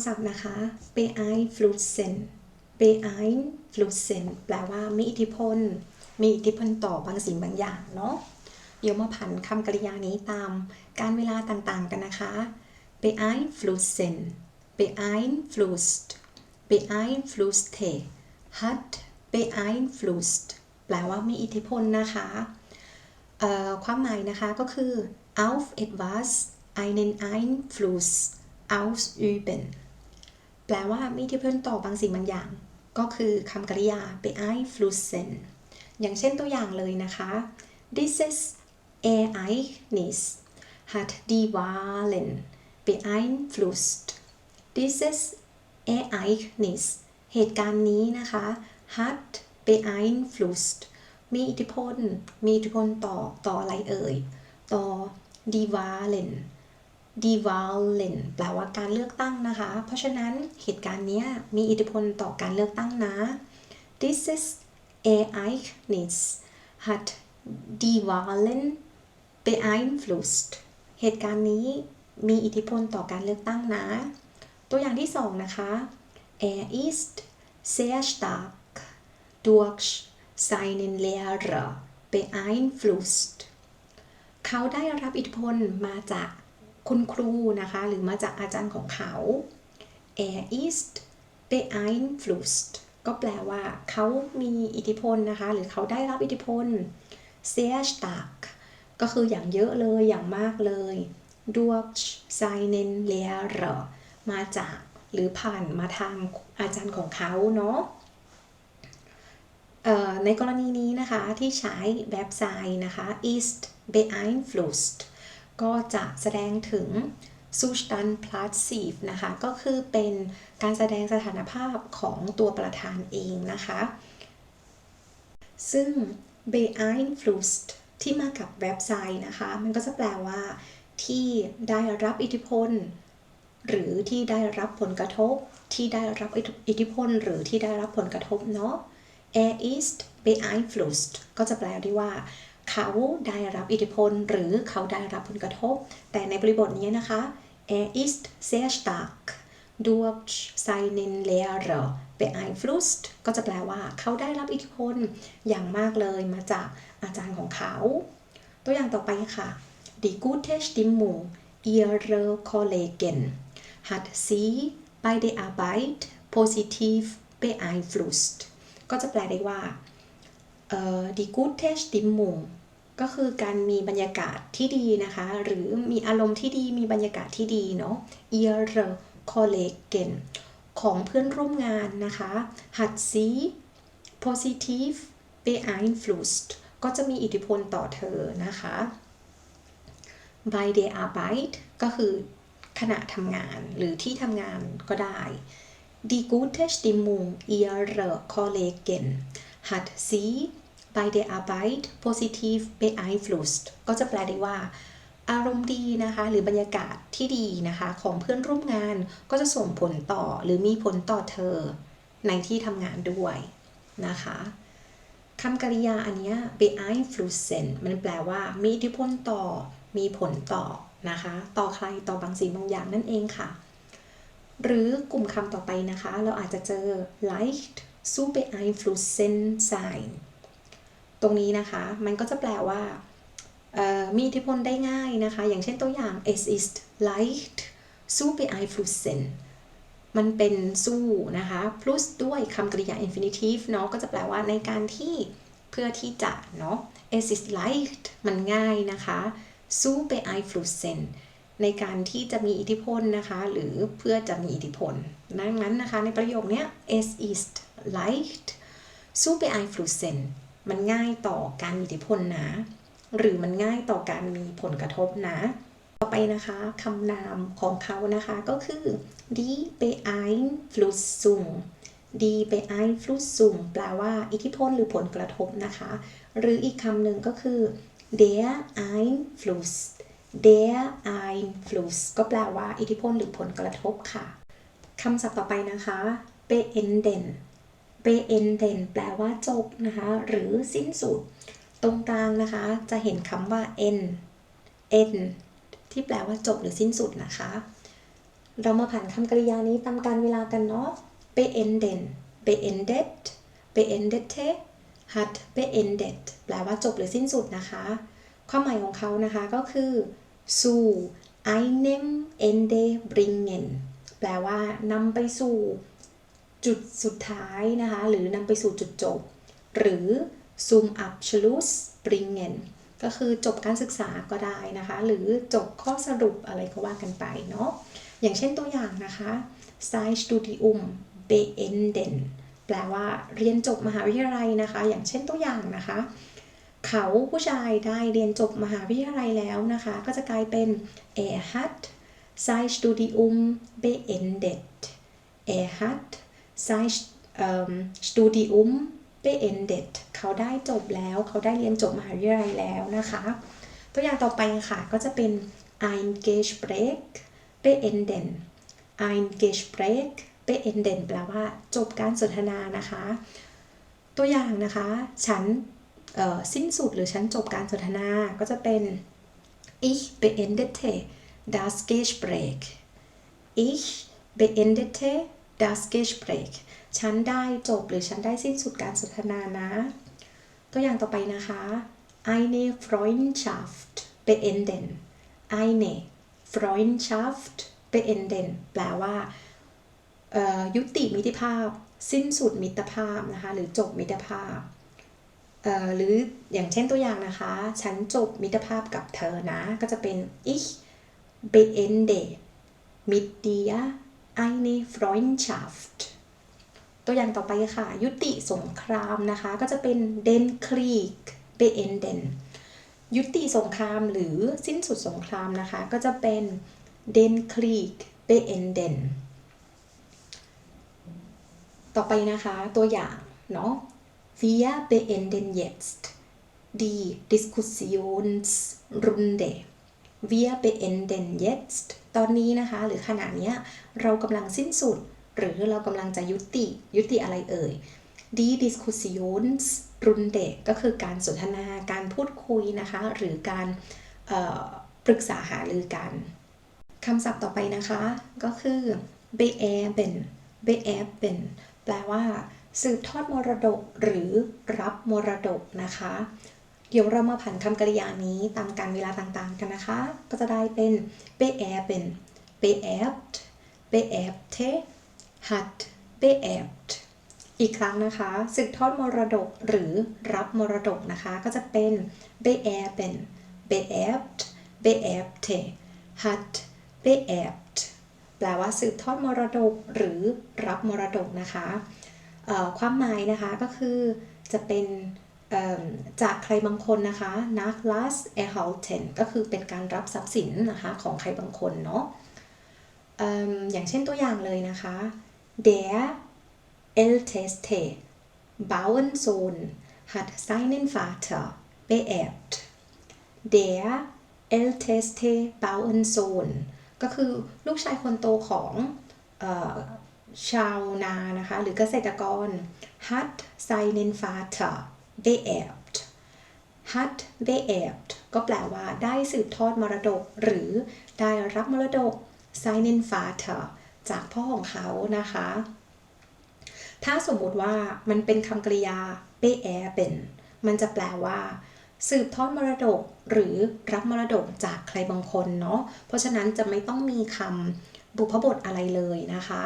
ำศัพท์นะคะ beeinflussen beeinflussen แปลว่ามีอิทธิพล มีอิทธิพลต่อบางสิ่งบางอย่างเนาะ เดี๋ยวมาผันคำกริยานี้ตามการเวลาต่างๆกันนะคะ beeinflussen beeinflusst beeinflusste hat beeinflusst แปลว่ามีอิทธิพลนะคะความหมายนะคะก็คือ auf etwas einen Einfluss ausüben แปลว่ามีอิทธิพลต่อบางสิ่งบางอย่าง ก็คือคำกริยา beeinflussen อย่างเช่นตัวอย่างเลยนะคะ dieses Ereignis hat die Wahlen beeinflusst dieses Ereignis เหตุการณ์นี้นะคะ hat beeinflusst มีอิทธิพล มีอิทธิพลต่อ ต่ออะไรเอ่ย ต่อ die Wahlen die Wahlen แปลว่าการเลือกตั้งนะคะ เพราะฉะนั้นเหตุการณ์นี้มีอิทธิพลต่อการเลือกตั้งนะ dieses Ereignis hat die Wahlen beeinflusst เหตุการณ์นี้มีอิทธิพลต่อการเลือกตั้งนะ ตัวอย่างที่สองนะคะ er ist sehr stark durch seinen Lehrer beeinflusst เขาได้รับอิทธิพลมาจาก คุณครูนะคะ หรือมาจากอาจารย์ของเขา er ist beeinflusst ก็แปลว่าเขามีอิทธิพลนะคะ หรือเขาได้รับอิทธิพล sehr stark ก็คืออย่างเยอะเลยอย่างมากเลย durch seinen Lehrer มาจากหรือผ่านมาทางอาจารย์ของเขาเนาะในกรณีนี้นะคะที่ใช้แบบไซนะคะ ist beeinflusst ก็จะแสดงถึง Zustand passiv นะคะ ก็คือเป็นการแสดงสถานภาพของตัวประธานเองนะคะ ซึ่ง b e i n f l u s s ที่มากับเว็บไซต์นะคะ มันก็จะแปลว่าที่ได้รับอิทธิพล หรือที่ได้รับผลกระทบ ที่ได้รับอิทธิพล หรือที่ได้รับผลกระทบเนาะ er ist b e i n f l u s s ก็จะแปลได้ว่า เขาได้รับอิทธิพล หรือเขาได้รับผลกระทบ แต่ในบริบทนี้นะคะ er ist sehr stark durch seinen Lehrer beeinflusst ก็จะแปลว่าเขาได้รับอิทธิพลอย่างมากเลยมาจากอาจารย์ของเขา ตัวอย่างต่อไปค่ะ Die gute Stimmung ihrer Kollegen hat sie bei der Arbeit positiv beeinflusst ก็จะแปลได้ว่า Die gute Stimmung ก็คือการมีบรรยากาศที่ดีนะคะ หรือมีอารมณ์ที่ดีมีบรรยากาศที่ดีเนาะ ihre Kollegen ของเพื่อนร่วมงานนะคะ hat sie positiv beeinflusst ก็จะมีอิทธิพลต่อเธอนะคะ by der Arbeit ก็คือขณะทำงานหรือที่ทำงานก็ได้ Die gute Stimmung ihrer Kollegen hat sie bei der Arbeit positiv beeinflusst ก็จะแปลได้ว่า อารมณ์ดีนะคะ หรือบรรยากาศที่ดีนะคะ ของเพื่อนร่วมงานก็จะส่งผลต่อหรือมีผลต่อเธอ ในที่ทำงานด้วยนะคะคำกริยาอันนี้ย beeinflussen มันแปลว่ามีอิทธิพลต่อ มีผลต่อนะคะ ต่อใครต่อบางสิ่งบางอย่างนั่นเองค่ะ หรือกลุ่มคำต่อไปนะคะ เราอาจจะเจอ leicht zu beeinflussen sein ตรงนี้นะคะ มันก็จะแปลว่ามีอิทธิพลได้ง่ายนะคะ อย่างเช่นตัวอย่าง es ist leicht zu beeinflussen มันเป็นสู้นะคะ plus ด้วยคำกริยา infinitive เนาะ ก็จะแปลว่าในการที่เพื่อที่จะเนาะ es ist leicht มันง่ายนะคะ zu beeinflussen ในการที่จะมีอิทธิพลนะคะ หรือเพื่อจะมีอิทธิพลดังนั้นนะคะ ในประโยคนี้ es ist leicht zu beeinflussen มันง่ายต่อการมีอิทธิพลนะ หรือมันง่ายต่อการมีผลกระทบนะ ต่อไปนะคะคำนามของเขานะคะก็คือ die Beeinflussung die Beeinflussung แปลว่าอิทธิพลหรือผลกระทบนะคะ หรืออีกคำหนึ่งก็คือ der Einfluss der Einfluss ก็แปลว่าอิทธิพลหรือผลกระทบค่ะคำศัพท์ต่อไปนะคะ beenden beenden แปลว่าจบนะคะ หรือสิ้นสุด ตรงกลางนะคะ จะเห็นคำว่า end end ที่แปลว่าจบหรือสิ้นสุดนะคะ เรามาผ่านคำกริยานี้ตามการเวลากันเนาะ beenden beendet beendete hat beendet แปลว่าจบหรือสิ้นสุดนะคะ ความหมายของเขานะคะก็คือ zu einem Ende bringen แปลว่านำไปสู่ จุดสุดท้ายนะคะ หรือนำไปสู่จุดจบ หรือ zum Abschluss bringen ก็คือจบการศึกษาก็ได้นะคะ หรือจบข้อสรุปอะไรก็ว่ากันไปเนาะอย่างเช่นตัวอย่างนะคะ sein Studium beenden แปลว่าเรียนจบมหาวิทยาลัยนะคะ อย่างเช่นตัวอย่างนะคะ เขาผู้ชายได้เรียนจบมหาวิทยาลัยแล้วนะคะ ก็จะกลายเป็น er hat sein Studium beendet er hat sein ähm, Studium beendet เขาได้จบแล้ว เขาได้เรียนจบมหาวิทยาลัยแล้วนะคะ ตัวอย่างต่อไปค่ะ ก็จะเป็น ein Gespräch beenden ein Gespräch beenden แปลว่าจบการสนทนานะคะ ตัวอย่างนะคะ ฉันสิ้นสุดหรือฉันจบการสนทนา ก็จะเป็น ich beendete das Gespräch ich beendete das Gespräch ฉันได้จบหรือฉันได้สิ้นสุดการสนทนานะ ตัวอย่างต่อไปนะคะ eine Freundschaft beenden eine Freundschaft beenden แปลว่ายุติมิตรภาพ สิ้นสุดมิตรภาพนะคะ หรือจบมิตรภาพ หรืออย่างเช่นตัวอย่างนะคะ ฉันจบมิตรภาพกับเธอนะ ก็จะเป็น ich beende mit dir eine Freundschaft ตัวอย่างต่อไปค่ะ ยุติสงครามนะคะ ก็จะเป็น den Krieg beenden ยุติสงครามหรือสิ้นสุดสงครามนะคะ ก็จะเป็น den Krieg beenden ต่อไปนะคะตัวอย่างเนาะ wir beenden jetzt die Diskussionsrunde wir beenden jetzt ตอนนี้นะคะ หรือขณะเนี้ยเรากำลังสิ้นสุด หรือเรากำลังจะยุติ ยุติอะไรเอ่ย die Diskussionsrunde ก็คือการสนทนาการพูดคุยนะคะ หรือการปรึกษาหารือกันคำศัพท์ต่อไปนะคะ ก็คือ beerben beerben แปลว่า สืบทอดมรดกหรือรับมรดกนะคะ เดี๋ยวเรามาผันคำกริยานี้ตามการเวลาต่างๆกันนะคะ ก็จะได้เป็น beerben beerbt beerbte hat beerbt อีกครั้งนะคะสืบทอดมรดกหรือรับมรดกนะคะ ก็จะเป็น beerben beerbt beerbte hat beerbt แปลว่าสืบทอดมรดกหรือรับมรดกนะคะความหมายนะคะก็คือจะเป็น จากใครบางคนนะคะ nach las erhalten ก็คือเป็นการรับทรัพย์สินนะคะของใครบางคนเนาะออย่างเช่นตัวอย่างเลยนะคะ der älteste Bauernsohn hat seinen Vater beerbt der älteste Bauernsohn ก็คือลูกชายคนโตของอชาวนานะคะหรือเกษตรกร hat seinen Vater beerbt hat beerbt ก็แปลว่าได้สืบทอดมรดก หรือได้รับมรดก seinen Vater จากพ่อของเขานะคะ ถ้าสมมุติว่ามันเป็นคำกริยา beerben มันจะแปลว่า สืบทอดมรดก หรือรับมรดกจากใครบางคนเนาะ เพราะฉะนั้นจะไม่ต้องมีคำบุพบทอะไรเลยนะคะ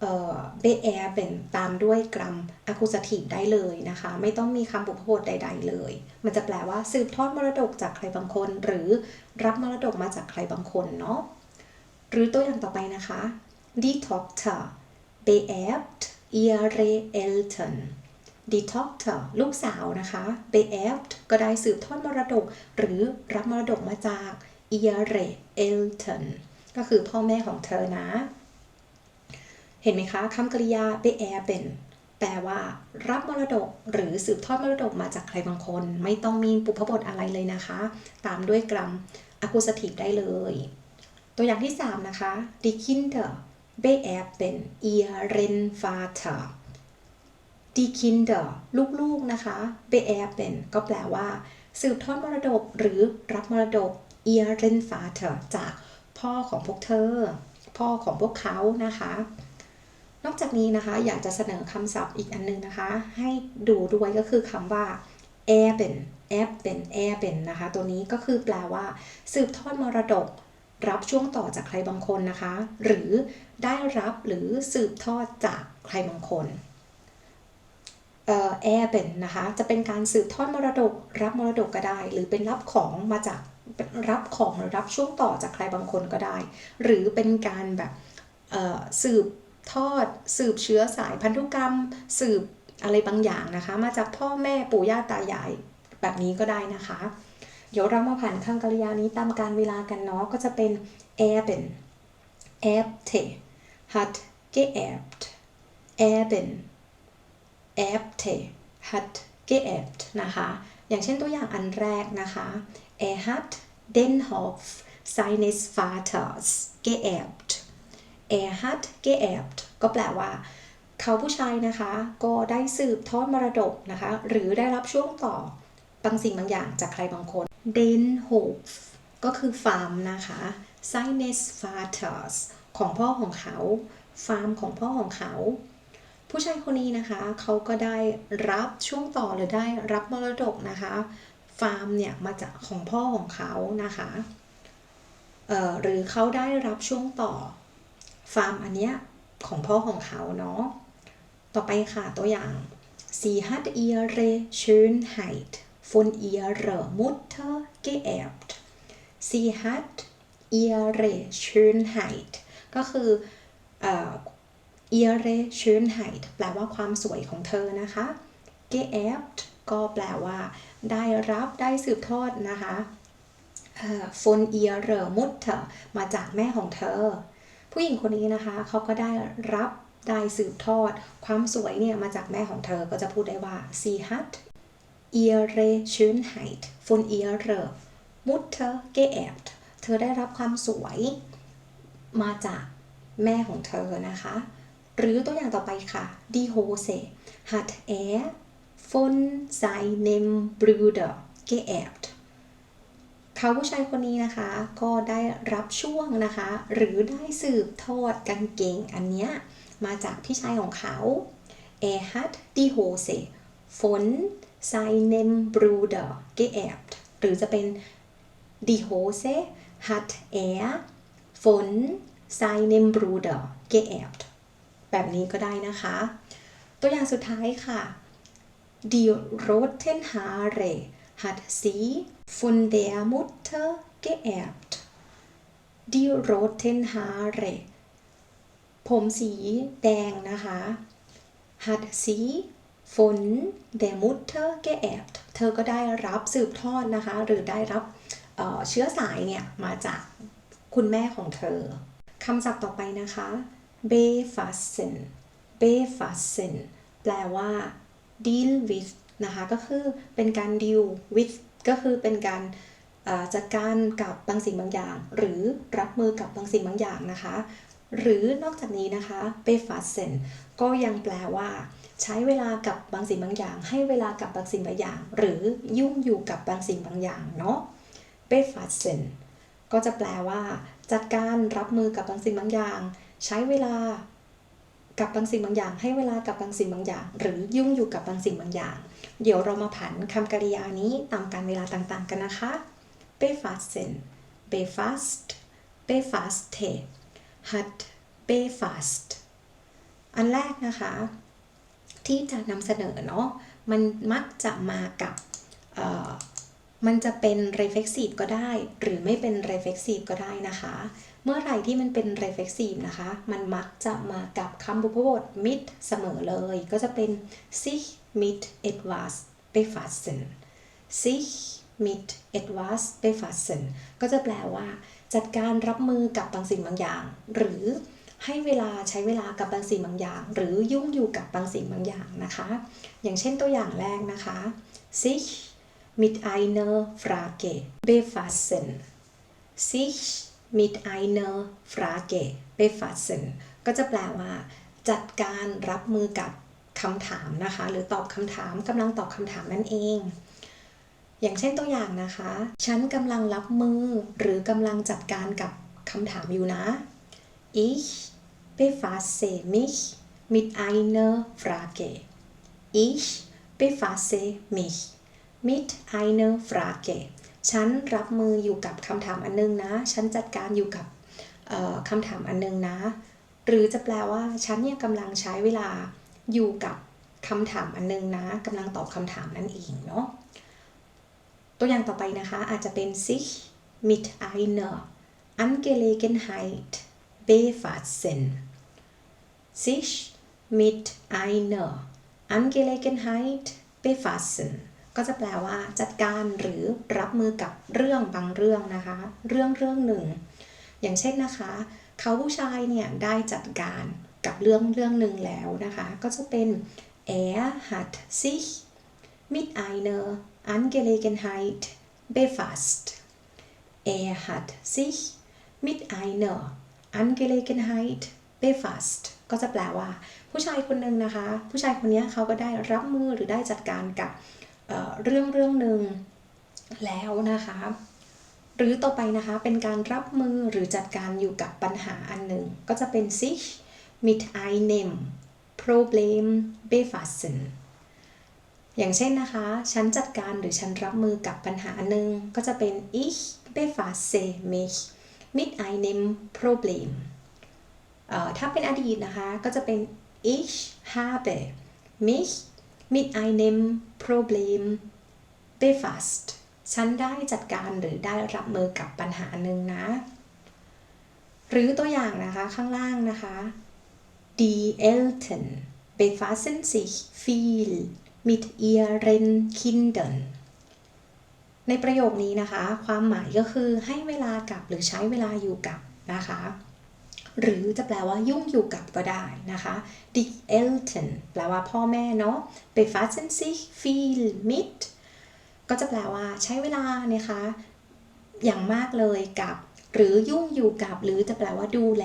เบอ่อ beerben ตามด้วยกรัม accusative ได้เลยนะคะ ไม่ต้องมีคำบุพบทใด ๆ เลย มันจะแปลว่าสืบทอดมรดกจากใครบางคน หรือรับมรดกมาจากใครบางคนเนาะหรือตัวอย่างต่อไปนะคะ Die Tochter beerbt ihre Eltern Die Tochter ลูกสาวนะคะ beerbt ก็ได้สืบทอดมรดก หรือรับมรดกมาจาก ihre Eltern ก็คือพ่อแม่ของเธอนะ เห็นไหมคะคำกริยา beerben แปลว่า รับมรดกหรือสืบทอดมรดกมาจากใครบางคน ไม่ต้องมีปุพบทอะไรเลยนะคะ ตามด้วยกรัม accusative ได้เลย ตัวอย่างที่ 3 นะคะ Die Kinder beerben ihren Vater Die Kinder ลูกๆนะคะ beerben ก็แปลว่า สืบทอดมรดกหรือรับมรดก ihren Vater จากพ่อของพวกเธอ พ่อของพวกเขานะคะ นอกจากนี้นะคะอยากจะเสนอคำศัพท์อีกอันหนึงนะคะ ให้ดูด้วยก็คือคำว่า erben erben erben นะคะ ตัวนี้ก็คือแปลว่า สืบทอดมรดก รับช่วงต่อจากใครบางคนนะคะ หรือได้รับหรือสืบทอดจากใครบางคนเอ่อ erben นะคะ จะเป็นการสืบทอดมรดก รับมรดกก็ได้ หรือเป็นรับของมาจากรับของหรือรับช่วงต่อจากใครบางคนก็ได้ หรือเป็นการแบบสืบ ทอดสืบเชื้อสายพันธุกรรม สืบอะไรบางอย่างนะคะ มาจากพ่อแม่ปู่ย่าตายายแบบนี้ก็ได้นะคะ เดี๋ยวเรามาผ่านคำกริยานี้ตามการเวลากันเนาะก็จะเป็น erben erbte hat geerbt erben erbte hat geerbt นะคะ อย่างเช่นตัวอย่างอันแรกนะคะ er hat den Hof seines Vaters geerbt er hat geerbt ก็แปลว่าเขาผู้ชายนะคะ ก็ได้สืบทอดมรดกนะคะ หรือได้รับช่วงต่อบางสิ่งบางอย่างจากใครบางคน den Hof ก็คือฟาร์มนะคะ seines Vaters ของพ่อของเขา ฟาร์มของพ่อของเขา ผู้ชายคนนี้นะคะ เขาก็ได้รับช่วงต่อหรือได้รับมรดกนะคะ ฟาร์มเนี่ยมาจากของพ่อของเขานะคะหรือเขาได้รับช่วงต่อ ฟาร์มอันเนี้ยของพ่อของเขาเนาะ ต่อไปค่ะตัวอย่าง Sie hat ihre Schönheit von ihrer Mutter geerbt Sie hat ihre Schönheit ก็คือเอ่อ ihre Schönheit แปลว่าความสวยของเธอนะคะ geerbt ก็แปลว่า ได้รับได้สืบทอดนะคะเอ่อ von ihrer Mutter มาจากแม่ของเธอ ผู้หญิงคนนี้นะคะเขาก็ได้รับได้สืบทอด ความสวยเนี่ยมาจากแม่ของเธอก็จะพูดได้ว่า sie hat ihre Schönheit von ihrer Mutter geerbt เธอได้รับความสวยมาจากแม่ของเธอนะคะ หรือตัวอย่างต่อไปค่ะ die Hose hat er von seinem Bruder geerbt เขาผู้ชายคนนี้นะคะก็ได้รับช่วงนะคะ หรือได้สืบทอดกางเกงอันเนี้ยมาจากพี่ชายของเขา Er hat die Hose von seinem Bruder geerbt หรือจะเป็น die Hose hat er von seinem Bruder geerbt แบบนี้ก็ได้นะคะ ตัวอย่างสุดท้ายค่ะ Die roten Haare hat sie von der Mutter geerbt. Die roten Haare ผมสีแดงนะคะ hat sie von der Mutter geerbt เธอก็ได้รับสืบทอดนะคะ หรือได้รับเเชื้อสายเนี่ย มาจากคุณแม่ของเธอ คำศัพท์ต่อไปนะคะ befassen befassen แปลว่า deal with นะคะ ก็คือเป็นการ deal with ก็คือเป็นการจัดการกับบางสิ่งบางอย่าง หรือรับมือกับบางสิ่งบางอย่างนะคะ หรือนอกจากนี้นะคะ befassen ก็ยังแปลว่า ใช้เวลากับบางสิ่งบางอย่าง ให้เวลากับบางสิ่งบางอย่าง หรือยุ่งอยู่กับบางสิ่งบางอย่างเนาะ befassen ก็จะแปลว่า จัดการรับมือกับบางสิ่งบางอย่าง ใช้เวลากับบางสิ่งบางอย่าง ให้เวลากับบางสิ่งบางอย่าง หรือยุ่งอยู่กับบางสิ่งบางอย่าง เดี๋ยวเรามาผันคำกริยานี้ตามการเวลาต่างๆกันนะคะ befassen befasst befasste hat befasst อันแรกนะคะ ที่จะนำเสนอเนาะมันมักจะมากับมันจะเป็น reflexive ก็ได้ หรือไม่เป็น reflexive ก็ได้นะคะ เมื่อไหร่ที่มันเป็น reflexive นะคะ มันมักจะมากับคำบุพบท mit เสมอเลย ก็จะเป็น sich mit etwas befassen sich mit etwas befassen ก็จะแปลว่า จัดการรับมือกับบางสิ่งบางอย่าง หรือให้เวลาใช้เวลากับบางสิ่งบางอย่าง หรือยุ่งอยู่กับบางสิ่งบางอย่างนะคะ อย่างเช่นตัวอย่างแรกนะคะ sich mit einer Frage befassen sich mit einer Frage befassen ก็จะแปลว่า จัดการรับมือกับ คำถามนะคะ หรือตอบคำถามกำลังตอบคำถามนั่นเอง อย่างเช่นตัวอย่างนะคะ ฉันกำลังรับมือหรือกำลังจัดการกับคำถามอยู่นะ ich befasse mich mit einer Frage ich befasse mich mit einer Frage ฉันรับมืออยู่กับคำถามอันนึงนะ ฉันจัดการอยู่กับคำถามอันนึงนะ หรือจะแปลว่าฉันเนี่ยกำลังใช้เวลา อยู่กับคำถามอันนึงนะกำลังตอบคำถามนั่นเองเนาะตัวอย่างต่อไปนะคะอาจจะเป็น sich mit einer Angelegenheit befassen sich mit einer Angelegenheit befassen ก็จะแปลว่าจัดการหรือรับมือกับเรื่องบางเรื่องนะคะ เรื่องเรื่องหนึ่ง อย่างเช่นนะคะ เขาผู้ชายเนี่ยได้จัดการ กับเรื่องเรื่องหนึ่งแล้วนะคะ ก็จะเป็น er hat sich mit einer Angelegenheit befasst er hat sich mit einer Angelegenheit befasst ก็จะแปลว่า ผู้ชายคนหนึ่งนะคะ ผู้ชายคนนี้เขาก็ได้รับมือหรือได้จัดการกับเเรื่องเรื่องหนึ่งแล้วนะคะ หรือต่อไปนะคะเป็นการรับมือหรือจัดการอยู่กับปัญหาอันหนึ่งก็จะเป็น sich mit einem Problem befassen อย่างเช่นนะคะ ฉันจัดการหรือฉันรับมือกับปัญหาอันหนึ่งก็จะเป็น ich befasse mich mit einem Problem ถ้าเป็นอดีตนะคะ ก็จะเป็น ich habe mich mit einem Problem befasst ฉันได้จัดการหรือได้รับมือกับปัญหาหนึ่งนะ หรือตัวอย่างนะคะข้างล่างนะคะ Die Eltern befassen sich viel mit ihren Kindern ในประโยคนี้นะคะ ความหมายก็คือให้เวลากับหรือใช้เวลาอยู่กับนะคะ หรือจะแปลว่ายุ่งอยู่กับก็ได้นะคะ Die Eltern แปลว่าพ่อแม่เนาะ befassen sich viel mit ก็จะแปลว่าใช้เวลานะคะ อย่างมากเลยกับ หรือยุ่งอยู่กับ หรือจะแปลว่าดูแล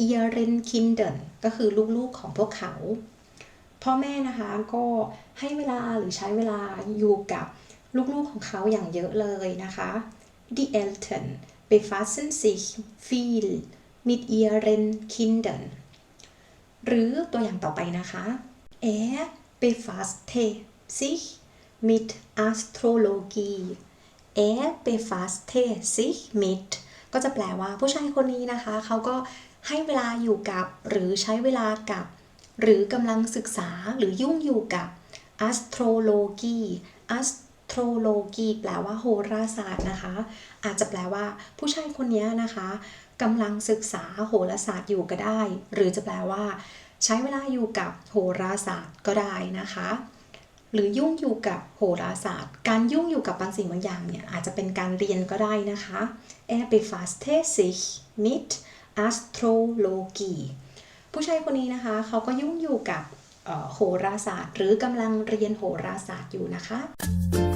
เอ่อ ihren Kindern ก็คือลูกๆของพวกเขา พ่อแม่นะคะก็ให้เวลาหรือใช้เวลาอยู่กับลูกๆของเขาอย่างเยอะเลยนะคะ Die Eltern befassen sich viel mit ihren Kindern หรือตัวอย่างต่อไปนะคะ Er befasste sich mit Astrologie Er befasste sich mit ก็จะแปลว่าผู้ชายคนนี้นะคะ เขาก็ ให้เวลาอยู่กับ หรือใช้เวลากับ หรือกำลังศึกษาหรือยุ่งอยู่กับ astrology astrology แปลว่าโหราศาสตร์นะคะ อาจจะแปลว่า ผู้ชายคนนี้นะคะกำลังศึกษาโหราศาสตร์อยู่ก็ได้ หรือจะแปลว่า ใช้เวลาอยู่กับโหราศาสตร์ก็ได้นะคะ หรือยุ่งอยู่กับโหราศาสตร์ การยุ่งอยู่กับบางสิ่งบางอย่างเนี่ยอาจจะเป็นการเรียนก็ได้นะคะ Er befasste sich mit astrologi ผู้ชายคนนี้นะคะเขาก็ยุ่งอยู่กับโหราศาสตร์ หรือกำลังเรียนโหราศาสตร์อยู่นะคะ